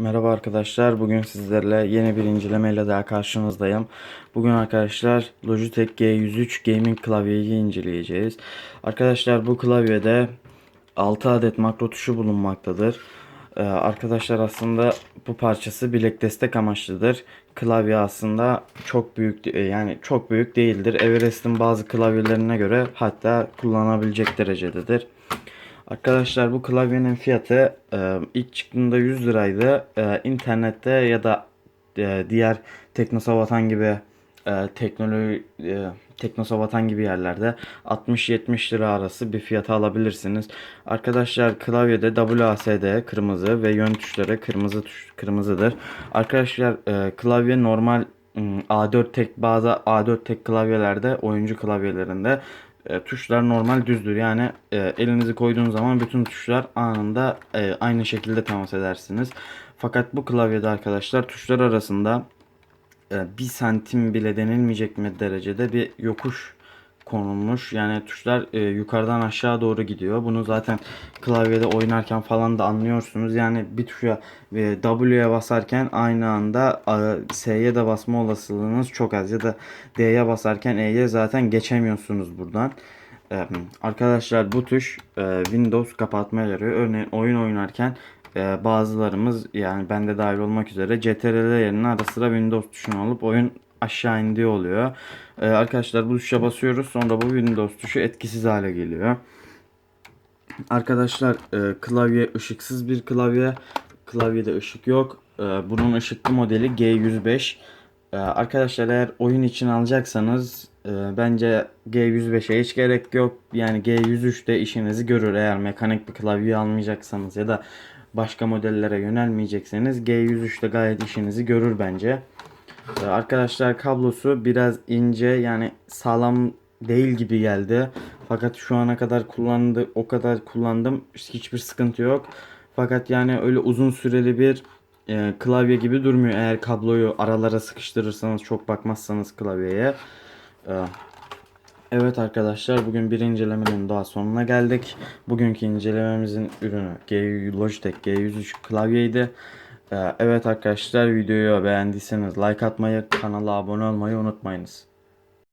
Merhaba arkadaşlar. Bugün sizlerle yeni bir incelemeyle daha karşınızdayım. Bugün arkadaşlar Logitech G103 Gaming klavyeyi inceleyeceğiz. Arkadaşlar bu klavyede 6 adet makro tuşu bulunmaktadır. Ee, arkadaşlar aslında bu parçası bilek destek amaçlıdır. Klavye aslında çok büyük e, yani çok büyük değildir. Everest'in bazı klavyelerine göre hatta kullanabilecek derecededir. Arkadaşlar bu klavyenin fiyatı e, ilk çıktığında 100 liraydı. E, internette ya da e, diğer Teknosavatan gibi e, teknoloji e, Teknosavatan gibi yerlerde 60-70 lira arası bir fiyata alabilirsiniz. Arkadaşlar klavyede WASD kırmızı ve yön tuşları kırmızı tuş kırmızıdır. Arkadaşlar e, klavye normal ım, A4 tek bazı A4 tek klavyelerde oyuncu klavyelerinde e, tuşlar normal düzdür. Yani e, elinizi koyduğunuz zaman bütün tuşlar anında e, aynı şekilde temas edersiniz. Fakat bu klavyede arkadaşlar tuşlar arasında e, bir santim bile denilmeyecek mi derecede bir yokuş konulmuş. Yani tuşlar e, yukarıdan aşağı doğru gidiyor. Bunu zaten klavyede oynarken falan da anlıyorsunuz. Yani bir tuşa e, W'ye basarken aynı anda e, S'ye de basma olasılığınız çok az. Ya da D'ye basarken E'ye zaten geçemiyorsunuz buradan. E, arkadaşlar bu tuş e, Windows kapatmaya yarıyor. Örneğin oyun oynarken e, bazılarımız yani ben de dahil olmak üzere CTRL yerine ara sıra Windows tuşunu alıp oyun aşağı indiği oluyor. E, arkadaşlar bu tuşa basıyoruz sonra bu Windows tuşu etkisiz hale geliyor. Arkadaşlar e, klavye ışıksız bir klavye. Klavyede ışık yok. E, bunun ışıklı modeli G105. E, arkadaşlar eğer oyun için alacaksanız e, bence G105'e hiç gerek yok. Yani G103 de işinizi görür eğer mekanik bir klavye almayacaksanız ya da başka modellere yönelmeyecekseniz G103 de gayet işinizi görür bence. Ee, Arkadaşlar kablosu biraz ince yani sağlam değil gibi geldi. Fakat şu ana kadar kullandı o kadar kullandım hiçbir sıkıntı yok. Fakat yani öyle uzun süreli bir e, klavye gibi durmuyor. Eğer kabloyu aralara sıkıştırırsanız çok bakmazsanız klavyeye. Ee, Evet arkadaşlar bugün bir incelemenin daha sonuna geldik. Bugünkü incelememizin ürünü G Logitech G103 klavyeydi. Ee, Evet arkadaşlar videoyu beğendiyseniz like atmayı, kanala abone olmayı unutmayınız.